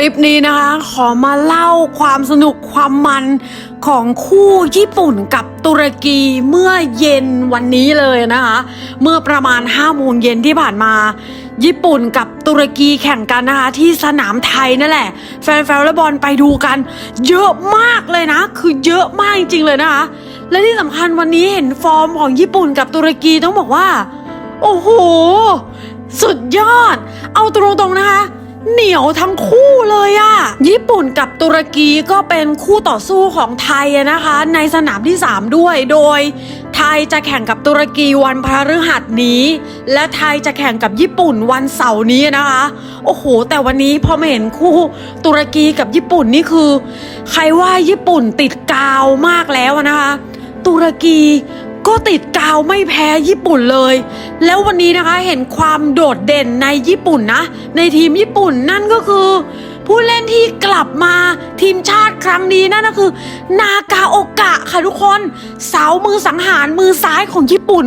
ลิปนี้นะคะ ขอมาเล่าความสนุกความมันของคู่ญี่ปุ่นกับตุรกีเมื่อเย็นวันนี้เลยนะคะ เมื่อประมาณ5โมงเย็นที่ผ่านมา ญี่ปุ่นกับตุรกีแข่งกันนะคะ ที่สนามไทยนั่นแหละ แฟนๆวอลเลย์บอลไปดูกัน เยอะมากเลยนะ คือเยอะมากจริงๆเลยนะคะ และที่สำคัญวันนี้เห็นฟอร์มของญี่ปุ่นกับตุรกีต้องบอกว่า โอ้โห สุดยอด เอาตรงๆนะคะ เหนียวทั้งคู่เลยอะญี่ปุ่นกับตุรกีก็เป็นคู่ต่อสู้ของไทยนะคะ ในสนามที่ 3 ด้วยโดย ไทยจะแข่งกับตุรกีวันพฤหัสนี้ และไทยจะแข่งกับญี่ปุ่นวันเสาร์นี้นะคะ โอ้โห แต่วันนี้พอมาเห็นคู่ตุรกีกับญี่ปุ่นนี่คือ ใครว่าญี่ปุ่นติดกาวมากแล้วนะคะ ตุรกี ก็ติดกาวไม่แพ้ญี่ปุ่นเลย แล้ววันนี้นะคะเห็นความโดดเด่นในญี่ปุ่นนะ ในทีมญี่ปุ่นนั่นก็คือ ผู้เล่นที่กลับมาทีมชาติครั้งนี้นั่นก็คือ นากาโอกะค่ะทุกคนเสามือสังหารมือซ้ายของญี่ปุ่น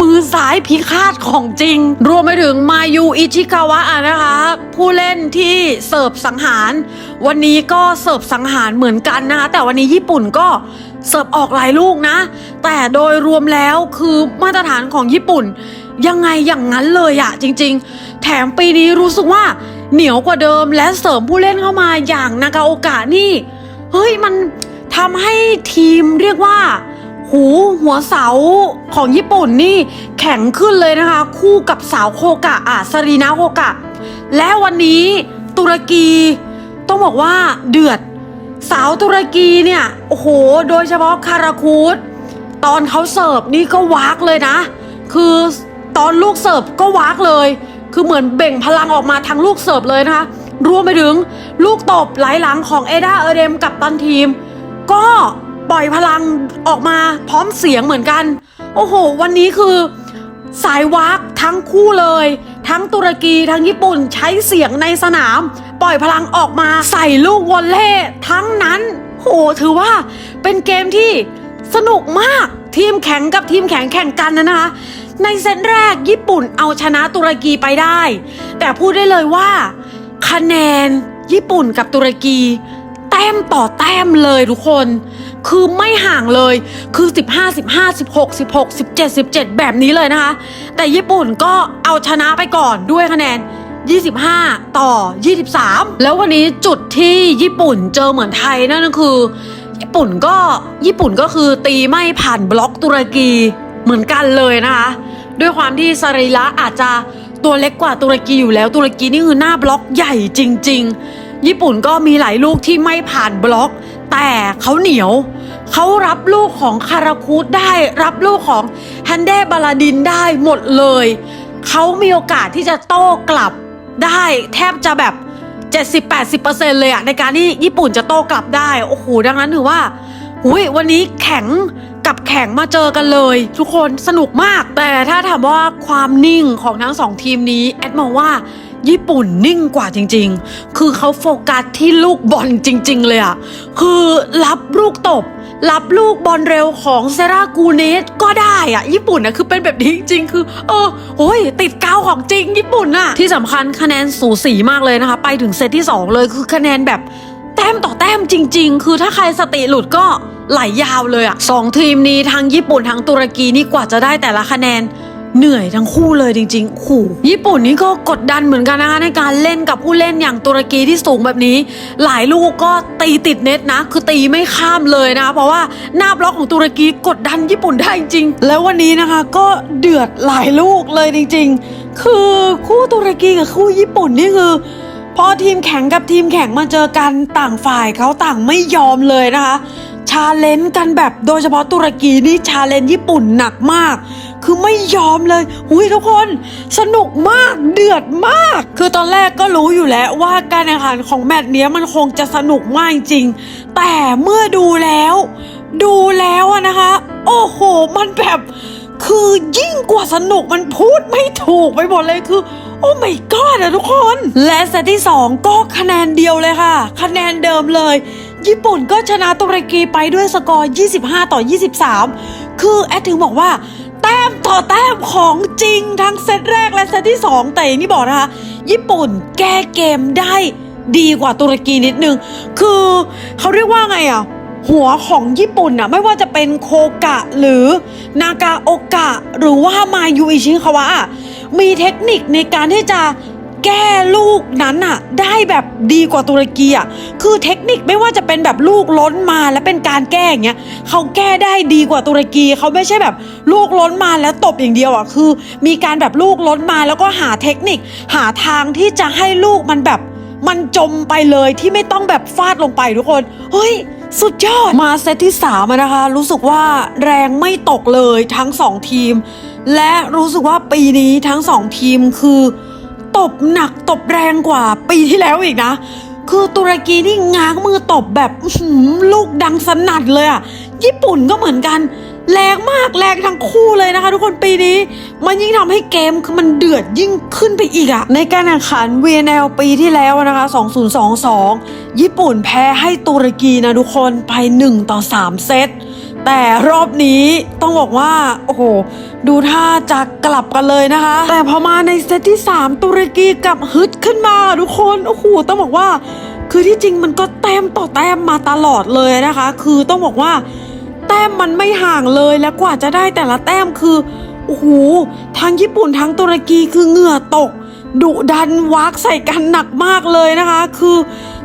มือซ้ายพิฆาตของจริง รวมไปถึงมายูอิชิคาวะนะคะ ผู้เล่นที่เสิร์ฟสังหาร วันนี้ก็เสิร์ฟสังหารเหมือนกันนะคะแต่วันนี้ญี่ปุ่นก็ เสิร์ฟออกหลายลูกนะ แต่โดยรวมแล้วคือมาตรฐานของญี่ปุ่น ยังไงอย่างนั้นเลยอะจริง ๆ แถมปีนี้รู้สึกว่าเหนียวกว่าเดิมและเสริมผู้เล่นเข้ามาอย่างนากาโอกะนี่ เฮ้ยมันทำให้ทีมเรียกว่า หูหัวเสาของญี่ปุ่นนี่แข็งขึ้นเลยนะคะ คู่กับสาวโคกะอะสรีนาโคกะ และวันนี้ตุรกีต้องบอกว่าเดือด สาวตุรกีเนี่ย โอ้โห โดยเฉพาะคาราคูดตอนเขาเสิร์ฟนี่ก็วากเลยนะ คือตอนลูกเสิร์ฟก็วากเลย คือเหมือนเบ่งพลังออกมาทางลูกเสิร์ฟเลยนะคะ รวมไปถึงลูกตบไหลหลังของเอดาเอเดมกับตันทีม ก็ปล่อยพลังออกมาพร้อมเสียงเหมือนกัน โอ้โห วันนี้คือสายวักทั้งคู่เลย ทั้งตุรกีทั้งญี่ปุ่นใช้เสียงในสนาม ปล่อยพลังออกมาใส่ลูกวอลเล่ทั้งนั้นโหถือว่าเป็นเกมที่สนุกมากทีมแข็งกับทีมแข็งแข่งกันนะนะคะ ในเซตแรกญี่ปุ่นเอาชนะตุรกีไปได้ แต่พูดได้เลยว่า คะแนนญี่ปุ่นกับตุรกี แต้มต่อแต้มเลยทุกคน คือไม่ห่างเลย คือ 15 15 16 16 17 17 แบบนี้เลยนะคะ แต่ญี่ปุ่นก็เอาชนะไปก่อนด้วยคะแนน 25 ต่อ 23 แล้ววันนี้จุดที่ญี่ปุ่นเจอเหมือนไทยนั่นก็คือ ญี่ปุ่นก็ญี่ปุ่นก็คือตีไม่ผ่านบล็อกตุรกีเหมือนกันเลยนะคะ ด้วยความที่สรีระอาจจะตัวเล็กกว่าตุรกีอยู่แล้ว ตุรกีนี่คือหน้าบล็อกใหญ่จริง ๆ ญี่ปุ่นก็มีหลายลูกที่ไม่ผ่านบล็อก แต่เขาเหนียว เขารับลูกของคาราคูดได้ รับลูกของแฮนเดบาลาดินได้หมดเลย เขามีโอกาสที่จะโต้กลับได้แทบจะแบบ 70-80%เลยอะในการที่ญี่ปุ่นจะโต้กลับได้ โอ้โห ดังนั้นถือว่าหุยวันนี้แข็งกับแข็งมาเจอกันเลย ทุกคนสนุกมาก แต่ถ้าถามว่าความนิ่งของทั้งสองทีมนี้ แอดมองว่า ญี่ปุ่นนิ่งกว่าจริง ๆ คือเขาโฟกัสที่ลูกบอลจริง ๆ เลยอะคือรับลูกตบ รับลูกบอลเร็วของเซรากูเนสก็ได้อะญี่ปุ่นนะคือเป็นแบบนี้จริงๆคือ เออโอ้ยติดกาวของจริง ญี่ปุ่นอะที่สำคัญคะแนนสูสีมากเลยนะคะ ไปถึงเซตที่สองเลยคือคะแนนแบบแต้มต่อแต้มจริง ๆ คือถ้าใครสติหลุดก็ไหลยาวเลยอะสองทีมนี้ทั้งญี่ปุ่นทั้งตุรกีนี่กว่าจะได้แต่ละคะแนน เหนื่อยทั้งคู่เลยจริงๆขู่ญี่ปุ่นนี่ก็กดดันเหมือนกันนะคะในการเล่นกับผู้เล่นอย่างตุรกีที่สูงแบบนี้ หลายลูกก็ตีติดเน็ตนะ คือตีไม่ข้ามเลยนะคะเพราะว่าหน้าบล็อกของตุรกีกดดันญี่ปุ่นได้จริงๆแล้ววันนี้นะคะก็เดือดหลายลูกเลยจริง ๆ คือคู่ตุรกีกับคู่ญี่ปุ่นนี่คือพอทีมแข่งกับทีมแข่งมาเจอกันต่างฝ่ายเขาต่างไม่ยอมเลยนะคะชาเลนจ์กันแบบโดยเฉพาะตุรกีนี่ชาเลนจ์ญี่ปุ่นหนักมาก คือไม่ยอมเลยหุยทุกคนสนุกมากเดือดมาก คือตอนแรกก็รู้อยู่แล้วว่าการแข่งขันของแมตช์เนี้ยมันคงจะสนุกมากจริง แต่เมื่อดูแล้ว ดูแล้วอะนะคะ โอ้โห มันแบบคือยิ่งกว่าสนุกมันพูดไม่ถูกไปหมดเลยคือ โอ้ my god อะทุกคน และเซตที่ 2 ก็คะแนนเดียวเลยค่ะ คะแนนเดิมเลย ญี่ปุ่นก็ชนะตุรกีไปด้วยสกอร์ 25 ต่อ 23 คือแอดถึงบอกว่า ต่อแต้มของจริงทั้งเซตแรกและเซตที่ 2 แต่อย่างที่บอกนะคะ ญี่ปุ่นแก้เกมได้ดีกว่าตุรกีนิดนึง คือเขาเรียกว่าไงอะ หัวของญี่ปุ่นอะ ไม่ว่าจะเป็นโคกะหรือนากาโอกะ หรือว่ามายูอิชิคาวะมีเทคนิคในการที่จะ แก้ลูกนั้นน่ะได้แบบดีกว่าตุรกีอะคือเทคนิคไม่ว่าจะเป็นแบบลูกล้นมาแล้วเป็นการแก้อย่างเงี้ยเขาแก้ได้ดีกว่าตุรกีเขาไม่ใช่แบบลูกล้นมาแล้วตบอย่างเดียวอะคือ มีการแบบลูกล้นมาแล้วก็หาเทคนิค หาทางที่จะให้ลูกมันแบบมันจมไปเลยที่ไม่ต้องแบบฟาดลงไปทุกคน เฮ้ย สุดยอด มาเซตที่3อะนะคะ รู้สึกว่าแรงไม่ตกเลยทั้ง2ทีม และรู้สึกว่าปีนี้ทั้ง2ทีมคือ ตบหนักตบแรงกว่าปีที่แล้วอีกนะ คือตุรกีนี่ง้างมือตบแบบลูกดังสนั่นเลยอะญี่ปุ่นก็เหมือนกันแรงมากแรงทั้งคู่เลยนะคะ ทุกคนปีนี้ มันยิ่งทำให้เกมคือมันเดือดยิ่งขึ้นไปอีกอะในการแข่งขัน VNL ปีที่แล้วนะคะ 2022 ญี่ปุ่นแพ้ให้ตุรกีนะทุกคนไป 1 ต่อ 3 เซต แต่รอบนี้ต้องบอกว่า โอ้โห ดูท่าจะกลับกันเลยนะคะ แต่พอมาในเซตที่ 3 ตุรกีกลับฮึดขึ้นมาทุกคนโอ้โหต้องบอกว่า คือที่จริงมันก็แต้มต่อแต้มมาตลอดเลยนะคะ คือต้องบอกว่าแต้มมันไม่ห่างเลยและกว่าจะได้แต่ละแต้มคือโอ้โหทั้งญี่ปุ่นทั้งตุรกีคือเหงื่อตก ดุดันวักใส่กันหนักมากเลยนะคะ คือ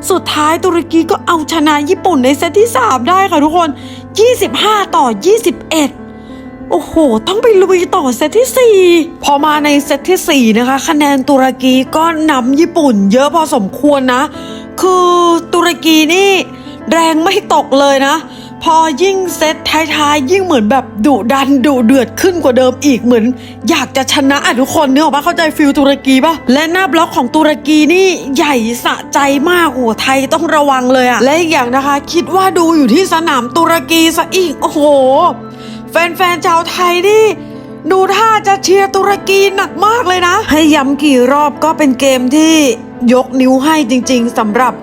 สุดท้ายตุรกีก็เอาชนะญี่ปุ่นในเซตที่ 3 ได้ค่ะทุกคน 25 ต่อ 21 โอ้โห ต้องไปลุยต่อเซตที่ 4 พอมาในเซตที่ 4 นะคะ คะแนนตุรกีก็นำญี่ปุ่นเยอะพอสมควรนะ คือตุรกีนี่แรงไม่ตกเลยนะ พอยิ่งเซตท้ายๆ ยิ่งเหมือนแบบดุดันดุเดือดขึ้นกว่าเดิมอีกเหมือน อยากจะชนะอะทุกคนเนื้อปะเข้าใจฟิลตุรกีปะและหน้าบล็อกของตุรกีนี่ใหญ่สะใจมากโอ้โหไทยต้องระวังเลยอะและอีกอย่างนะคะ คิดว่าดูอยู่ที่สนามตุรกีซะอีกโอ้โห แฟนๆชาวไทยนี่ดูท่าจะเชียร์ตุรกีหนักมากเลยนะ ให้ย้ำกี่รอบก็เป็นเกมที่ยกนิ้วให้จริง ๆสำหรับ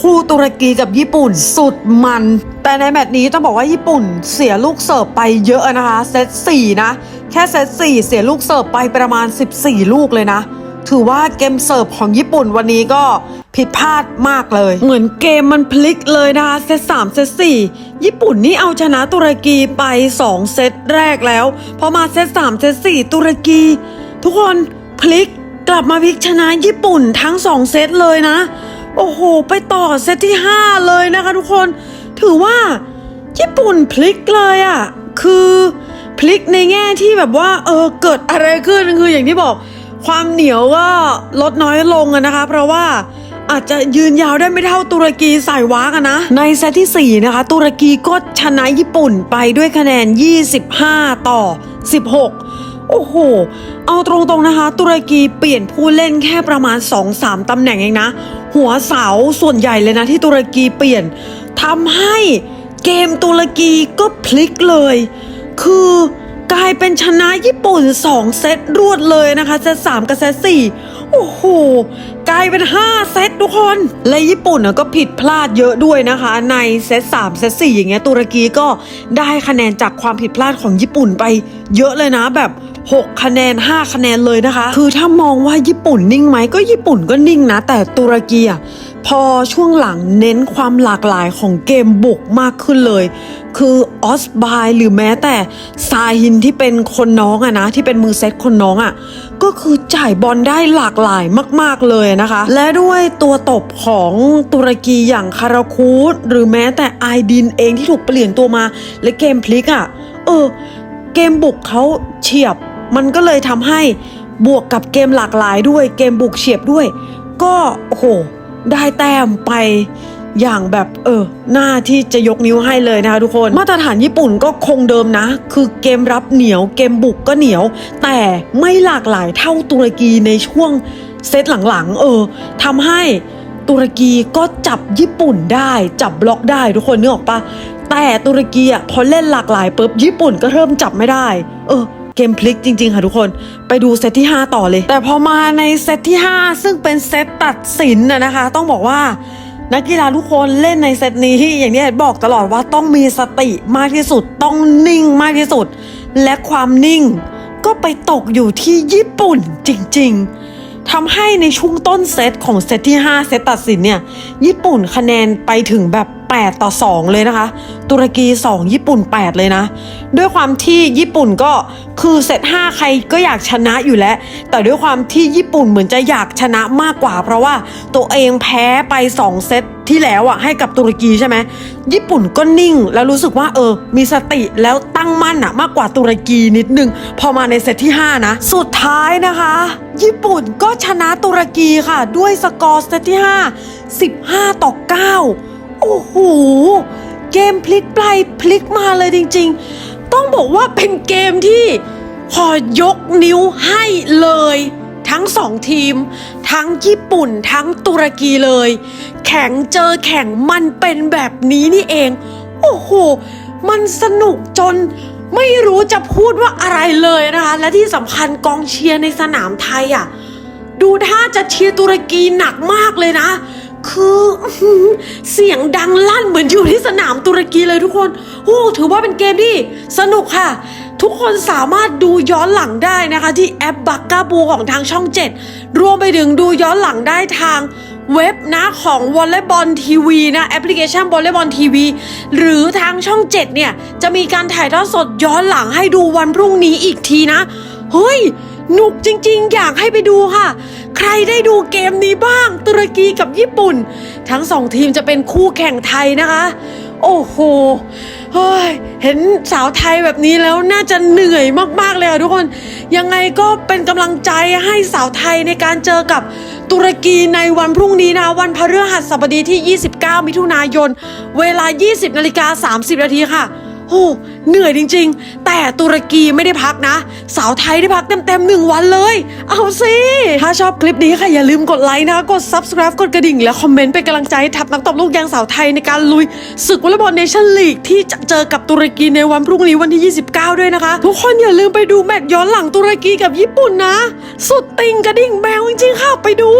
คู่ตุรกีกับญี่ปุ่นสุดมัน แต่ในแมตช์นี้ต้องบอกว่าญี่ปุ่นเสียลูกเสิร์ฟไปเยอะนะคะ เซต4นะ แค่เซต4เสียลูกเสิร์ฟไปประมาณ 14 ลูกเลยนะถือว่าเกมเสิร์ฟของญี่ปุ่นวันนี้ก็ผิดพลาดมากเลย เหมือนเกมมันพลิกเลยนะคะเซต3เซต4ญี่ปุ่นนี่เอาชนะตุรกีไป 2 เซตแรกแล้ว พอมาเซต3เซต4ตุรกี ทุกคนพลิกกลับมาพลิกชนะญี่ปุ่นทั้ง 2 เซตเลยนะ โอ้โห ไปต่อเซตที่ 5 เลยนะคะทุกคน ถือว่าญี่ปุ่นพลิกเลยอะ่ะ คือพลิกในแง่ที่แบบว่า เออ เกิดอะไรขึ้น คืออย่างที่บอก ความเหนียวก็ลดน้อยลงอะนะคะ เพราะว่าอาจจะยืนยาวได้ไม่เท่าตุรกีใส่วากันนะ ในเซตที่ 4 นะคะ ตุรกีก็ชนะญี่ปุ่นไปด้วยคะแนน 25 ต่อ 16 โอ้โห เอาตรงๆนะคะ ตุรกีเปลี่ยนผู้เล่นแค่ประมาณ 2-3ตำแหน่งเองนะ หัวเสาส่วนใหญ่เลยนะที่ตุรกีเปลี่ยนทำให้เกมตุรกีก็พลิกเลย คือกลายเป็นชนะญี่ปุ่น 2 เซตรวดเลยนะคะ เซต3กับเซต4โอ้โห กลายเป็น 5 เซตทุกคน และญี่ปุ่นก็ผิดพลาดเยอะด้วยนะคะ ในเซต3เซต4อย่างเงี้ยตุรกีก็ได้คะแนนจากความผิดพลาดของญี่ปุ่นไปเยอะเลยนะแบบ 6 คะแนน 5 คะแนนเลยนะคะ คือถ้ามองว่าญี่ปุ่นนิ่งไหมก็ญี่ปุ่นก็นิ่งนะ แต่ตุรกีอะพอช่วงหลังเน้นความหลากหลายของเกมบุกมากขึ้นเลย คือออสบายหรือแม้แต่ซาฮินที่เป็นคนน้องอะนะ ที่เป็นมือเซตคนน้องอะก็คือจ่ายบอลได้หลากหลายมาก ๆเลยนะคะ และด้วยตัวตบของตุรกีอย่างคาราคูดหรือแม้แต่ไอดินเองที่ถูกเปลี่ยนตัวมา และเกมพลิกอะเออ เกมบุกเขาเฉียบ มันก็เลยทำให้บวกกับเกมหลากหลายด้วยเกมบุกเฉียบด้วย ก็โอ้โหได้แต้มไปอย่างแบบเออหน้าที่จะยกนิ้วให้เลยนะคะทุกคน มาตรฐานญี่ปุ่นก็คงเดิมนะ คือเกมรับเหนียวเกมบุกก็เหนียว แต่ไม่หลากหลายเท่าตุรกีในช่วงเซตหลังๆ เออทำให้ตุรกีก็จับญี่ปุ่นได้ จับบล็อกได้ทุกคนนึกออกปะแต่ตุรกีอะพอเล่นหลากหลายปุ๊บญี่ปุ่นก็เริ่มจับไม่ได้ เออ เกมพลิกจริง ๆ ค่ะทุกคนไปดูเซตที่ 5 ต่อเลย แต่พอมาในเซตที่ 5 ซึ่งเป็นเซตตัดสินนะนะคะ ต้องบอกว่านักกีฬาทุกคนเล่นในเซตนี้อย่างที่บอกตลอดว่าต้องมีสติมากที่สุด ต้องนิ่งมากที่สุด และความนิ่ง ก็ไปตกอยู่ที่ญี่ปุ่นจริง ๆทำให้ในช่วงต้นเซตของเซตที่ 5 เซตตัดสินเนี่ย ญี่ปุ่นคะแนนไปถึงแบบ 8 ต่อ 2 เลยนะคะ ตุรกี 2 ญี่ปุ่น 8 เลยนะ ด้วยความที่ญี่ปุ่นก็คือเซต5ใครก็อยากชนะอยู่แล้ว แต่ด้วยความที่ญี่ปุ่นเหมือนจะอยากชนะมากกว่า เพราะว่าตัวเองแพ้ไป 2 เซตที่แล้วอะให้กับตุรกีใช่ไหมญี่ปุ่นก็นิ่งแล้วรู้สึกว่าเออ มีสติแล้วตั้งมั่นอะมากกว่าตุรกีนิดนึง พอมาในเซตที่ 5 นะ สุดท้ายนะคะ ญี่ปุ่นก็ชนะตุรกีค่ะ ด้วยสกอร์เซตที่ 5 15 ต่อ 9 อ้โห เกมพลิกไปพลิกมาเลยจริง ๆ ต้องบอกว่าเป็นเกมที่ขอยกนิ้วให้เลย ทั้งสองทีม ทั้งญี่ปุ่นทั้งตุรกีเลย แข่งเจอแข่งมันเป็นแบบนี้นี่เอง โอ้โห มันสนุกจนไม่รู้จะพูดว่าอะไรเลยนะคะ และที่สำคัญกองเชียร์ในสนามไทยอะ ดูท่าจะเชียร์ตุรกีหนักมากเลยนะ คือเสียงดังลั่นเหมือนอยู่ที่สนามตุรกีเลยทุกคนโอ้ถือว่าเป็นเกมที่สนุกค่ะ ทุกคนสามารถดูย้อนหลังได้นะคะ ที่แอปบักกาบูของทางช่อง 7 รวมไปถึงดูย้อนหลังได้ทางเว็บนะของวอลเลย์บอลทีวีนะแอปพลิเคชันวอลเลย์บอลทีวีหรือทางช่อง 7 เนี่ย จะมีการถ่ายทอดสดย้อนหลังให้ดูวันพรุ่งนี้อีกทีนะ เฮ้ย หนุกจริงๆ อยากให้ไปดูค่ะ ใครได้ดูเกมนี้บ้าง ตุรกีกับญี่ปุ่น ทั้งสองทีมจะเป็นคู่แข่งไทยนะคะ โอ้โหเฮ้ยเห็นสาวไทยแบบนี้แล้วน่าจะเหนื่อยมากๆเลยอะทุกคน ยังไงก็เป็นกำลังใจให้สาวไทยในการเจอกับตุรกีในวันพรุ่งนี้นะ วันพฤหัสบดีที่ 29 มิถุนายน เวลา 20นาฬิกา30นาทีค่ะ โอ้เหนื่อยจริง ๆ แต่ตุรกีไม่ได้พักนะ สาวไทยได้พักเต็มๆหนึ่งวันเลย เอาสิ ถ้าชอบคลิปนี้ค่ะอย่าลืมกดไลค์นะ กด subscribe กดกระดิ่ง และคอมเมนต์เป็นกำลังใจให้ทัพนักตบลูกยางสาวไทยในการลุยศึกวอลเลย์บอลเนชั่นลีกที่จะเจอกับตุรกีในวันพรุ่งนี้วันที่ 29 ด้วยนะคะ ทุกคนอย่าลืมไปดูแมตช์ย้อนหลังตุรกีกับญี่ปุ่นนะ สุดติงกระดิ่งแมวจริงๆค่ะไปดู